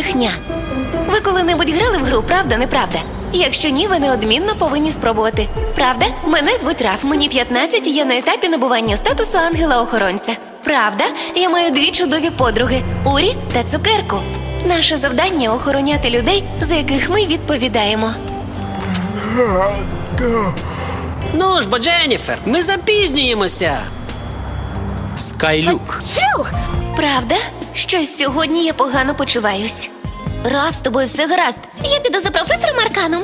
брехня. Ви коли-небудь грали в гру, правда, неправда? Якщо ні, ви неодмінно повинні спробувати. Правда? Мене звуть Раф, мені 15 і я на етапі набування статусу ангела-охоронця. Правда, я маю дві чудові подруги Урі та цукерку. Наше завдання охороняти людей, за яких ми відповідаємо. Ну ж бо, Дженніфер, ми запізнюємося. Скайлюк. Правда? Щось сьогодні я погано почуваюсь. Раф, з тобою все гаразд. Я піду за професором Арканом.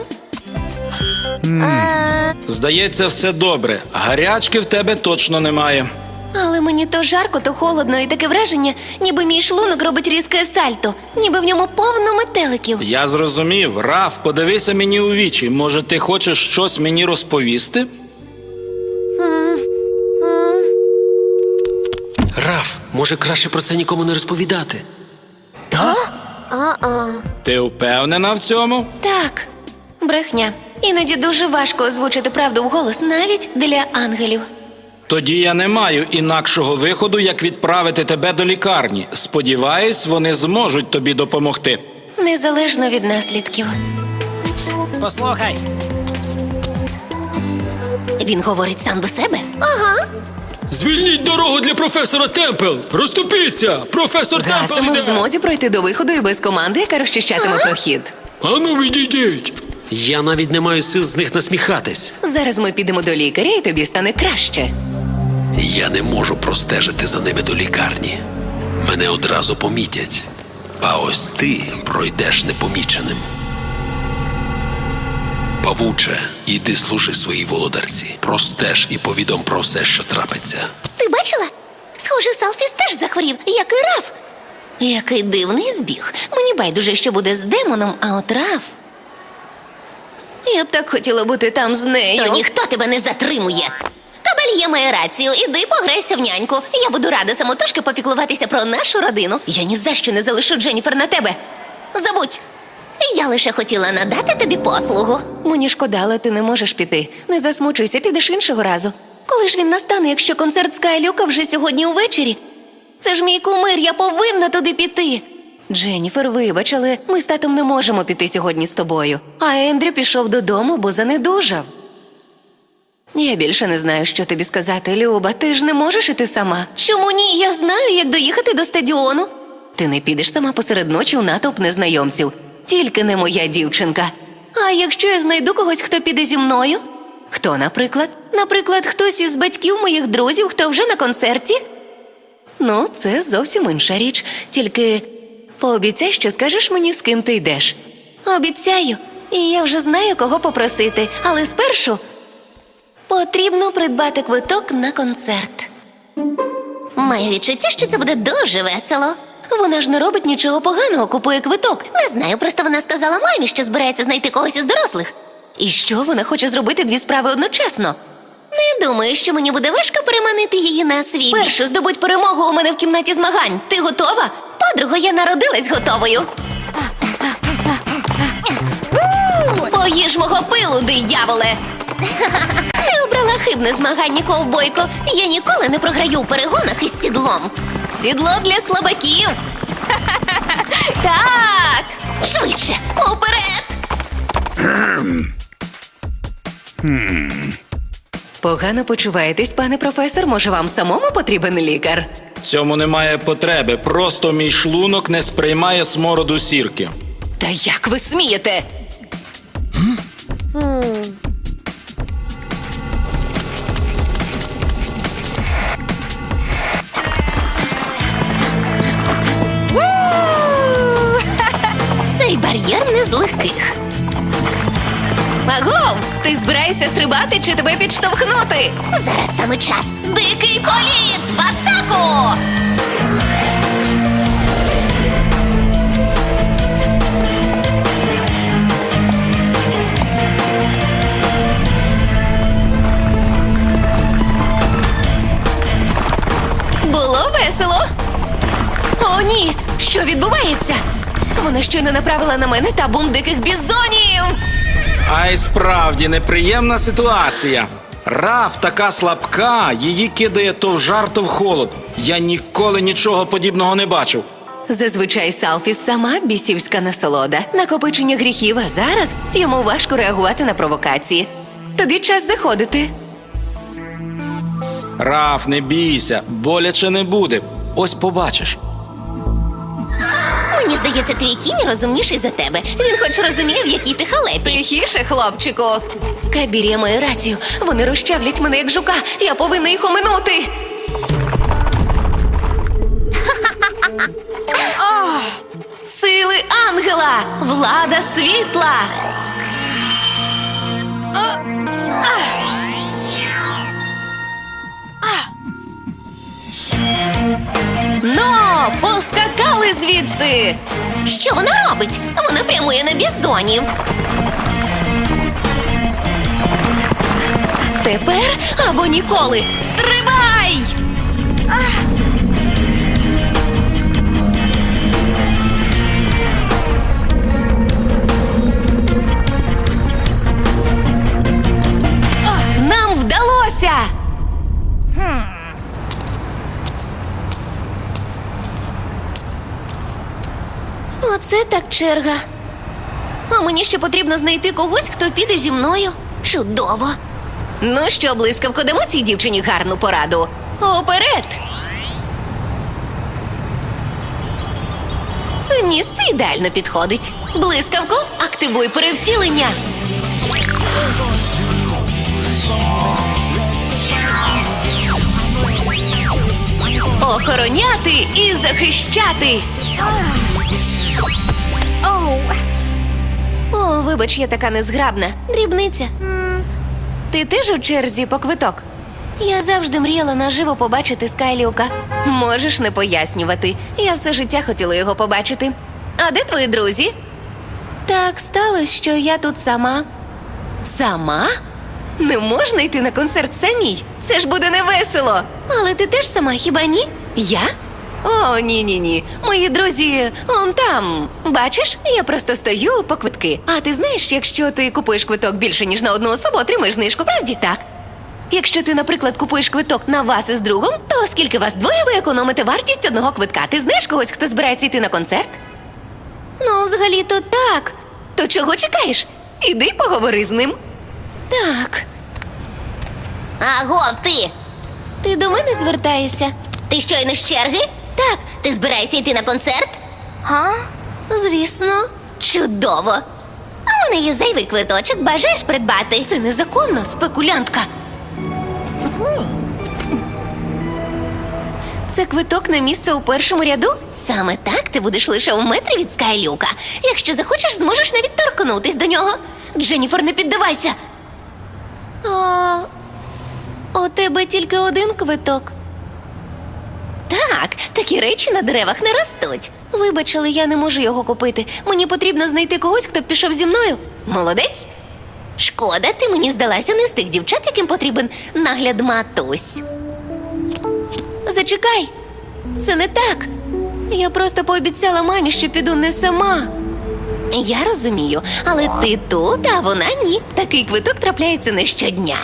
Здається, все добре. Гарячки в тебе точно немає. Але мені то жарко, то холодно, і таке враження, ніби мій шлунок робить різке сальто, ніби в ньому повно метеликів. Я зрозумів. Раф, подивися мені у вічі. Може, ти хочеш щось мені розповісти? Раф, може краще про це нікому не розповідати. Ти впевнена в цьому? Так, брехня. Іноді дуже важко озвучити правду вголос, навіть для ангелів. Тоді я не маю інакшого виходу, як відправити тебе до лікарні. Сподіваюсь, вони зможуть тобі допомогти. Незалежно від наслідків. Послухай. Він говорить сам до себе. Ага. Звільніть дорогу для професора Темпл! Розступіться! Професор Темпл Гасимо в іде! змозі пройти до виходу і без команди, яка розчищатиме прохід. Ану, відійдіть! Я навіть не маю сил з них насміхатись. Зараз ми підемо до лікаря, і тобі стане краще. Я не можу простежити за ними до лікарні. Мене одразу помітять. А ось ти пройдеш непоміченим. Павуче, іди служи своїй володарці. Простеж і повідом про все, що трапиться. Ти бачила? Схоже, Салфіс теж захворів, як і Раф. Який дивний збіг. Мені байдуже, що буде з демоном, а от Раф. Я б так хотіла бути там з нею. То ніхто тебе не затримує. Табельє має рацію, іди пограйся в няньку. Я буду рада самотужки попіклуватися про нашу родину. Я ні за що не залишу Дженніфер на тебе. Забудь. Я лише хотіла надати тобі послугу. Мені шкода, але ти не можеш піти. Не засмучуйся, підеш іншого разу. Коли ж він настане, якщо концерт Скайлюка вже сьогодні увечері? Це ж мій кумир, я повинна туди піти. Дженніфер, вибач, але ми з татом не можемо піти сьогодні з тобою. А Ендрю пішов додому, бо занедужав. Я більше не знаю, що тобі сказати, Люба. Ти ж не можеш іти сама. Чому ні? Я знаю, як доїхати до стадіону. Ти не підеш сама посеред ночі у натовп незнайомців. Тільки не моя дівчинка. А якщо я знайду когось, хто піде зі мною? Хто, наприклад? Наприклад, хтось із батьків моїх друзів, хто вже на концерті? Ну, це зовсім інша річ. Тільки пообіцяй, що скажеш мені, з ким ти йдеш. Обіцяю. І я вже знаю, кого попросити. Але спершу потрібно придбати квиток на концерт. Маю відчуття, що це буде дуже весело. Вона ж не робить нічого поганого, купує квиток. Не знаю, просто вона сказала мамі, що збирається знайти когось із дорослих. І що вона хоче зробити дві справи одночасно? Не думаю, що мені буде важко переманити її на свій. Першу здобудь перемогу у мене в кімнаті змагань. Ти готова? Подруго, я народилась готовою. Поїж мого пилу, дияволе! Ти обрала хибне змагання, ковбойко. Я ніколи не програю у перегонах із сідлом. Сідло для слабаків. Так! Швидше, уперед! Погано почуваєтесь, пане професор? Може, вам самому потрібен лікар? Цьому немає потреби. Просто мій шлунок не сприймає смороду сірки. Та як ви смієте? Агов! Ти збираєшся стрибати чи тебе підштовхнути? Зараз саме час. Дикий політ! В атаку! Було весело. О, ні! Що відбувається? Вона щойно направила на мене табун диких бізонів. А й справді неприємна ситуація. Раф така слабка, її кидає то в жар, то в холод. Я ніколи нічого подібного не бачив. Зазвичай Салфіс сама бісівська насолода, накопичення гріхів, а зараз йому важко реагувати на провокації. Тобі час заходити. Раф, не бійся, боляче не буде. Ось побачиш. Мені здається, твій кінь розумніший за тебе. Він хоч розуміє, в якій ти халепі. Тихіше, хлопчику. Кабірія має рацію. Вони розчавлять мене як жука. Я повинна їх оминути. Сили ангела! Влада світла! Но! Поскакали звідси! Що вона робить? Вона прямує на бізонів. Тепер або ніколи. Стривай! Так черга. А мені ще потрібно знайти когось, хто піде зі мною. Чудово. Ну що, блискавко, дамо цій дівчині гарну пораду. Уперед! Це місце ідеально підходить. Блискавко, активуй перевтілення. Охороняти і захищати. О, вибач, я така незграбна. Дрібниця. Ти теж у черзі по квиток? Я завжди мріяла наживо побачити Скайлюка. Можеш не пояснювати. Я все життя хотіла його побачити. А де твої друзі? Так сталося, що я тут сама. Сама? Не можна йти на концерт самій. Це ж буде невесело. Але ти теж сама, хіба ні? Я? О, ні, ні, ні. Мої друзі, он там. Бачиш, я просто стою по квитки. А ти знаєш, якщо ти купуєш квиток більше, ніж на одну особу, отримаєш знижку, правді? Так. Якщо ти, наприклад, купуєш квиток на вас із другом, то оскільки вас двоє, ви економите вартість одного квитка. Ти знаєш когось, хто збирається йти на концерт? Ну, взагалі-то так. То чого чекаєш? Іди поговори з ним. Так. Агов, ти! Ти до мене звертаєшся? Ти щойно з черги? Так. Ти збираєшся йти на концерт? Га? Звісно. Чудово! А мене є зайвий квиточок, бажаєш придбати? Це незаконно, спекулянтка. Це квиток на місце у першому ряду? Саме так ти будеш лише в метрі від Скайлюка. Якщо захочеш, зможеш навіть торкнутись до нього. Дженніфер, не піддавайся. А у тебе тільки один квиток. Так, такі речі на деревах не ростуть. Вибач, але я не можу його купити. Мені потрібно знайти когось, хто б пішов зі мною. Молодець. Шкода, ти мені здалася не з тих дівчат, яким потрібен нагляд матусь. Зачекай. Це не так. Я просто пообіцяла мамі, що піду не сама. Я розумію, але ти тут, а вона ні. Такий квиток трапляється не щодня.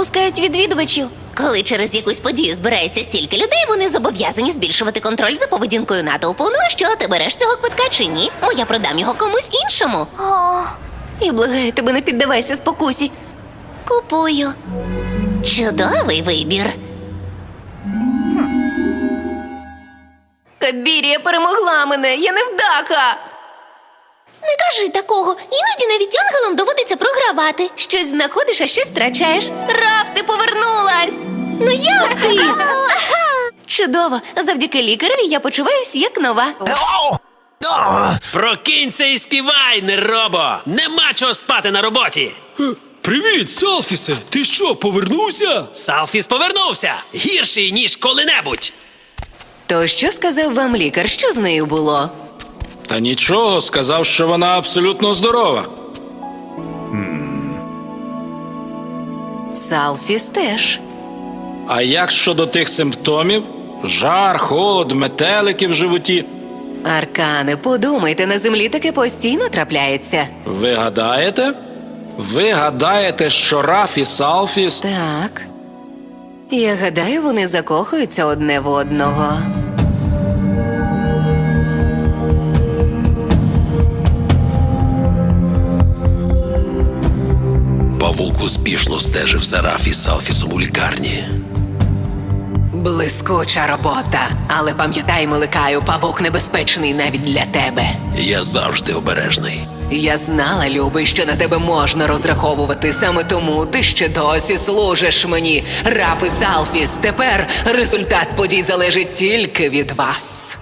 Впускають відвідувачів. Коли через якусь подію збирається стільки людей, вони зобов'язані збільшувати контроль за поведінкою натовпу. Ну а що, ти береш цього квитка чи ні? Бо я продам його комусь іншому. Я благаю тебе, не піддавайся спокусі. Купую. Чудовий вибір. Кабірія перемогла мене, я невдаха. Не кажи такого. Іноді навіть ангелам доводиться програвати. Щось знаходиш, а щось втрачаєш. Раф, ти повернулась! Ну як ти? Чудово! Завдяки лікареві я почуваюся як нова. Прокинься і співай, неробо! Нема чого спати на роботі! Привіт, Салфісе! Ти що, повернувся? Салфіс повернувся! Гірший, ніж коли-небудь! То що сказав вам лікар? Що з нею було? Та нічого, сказав, що вона абсолютно здорова. Салфіс теж. А як щодо тих симптомів? Жар, холод, метелики в животі. Аркане, подумайте, на землі таке постійно трапляється. Ви гадаєте? Ви гадаєте, що Раф і Салфіс Так. Я гадаю, вони закохуються одне в одного. Павук успішно стежив за Рафі Салфісом у лікарні. Блискуча робота. Але пам'ятай, Миликаю, павук небезпечний навіть для тебе. Я завжди обережний. Я знала, любий, що на тебе можна розраховувати. Саме тому ти ще досі служиш мені. Раф і Салфіс. Тепер результат подій залежить тільки від вас.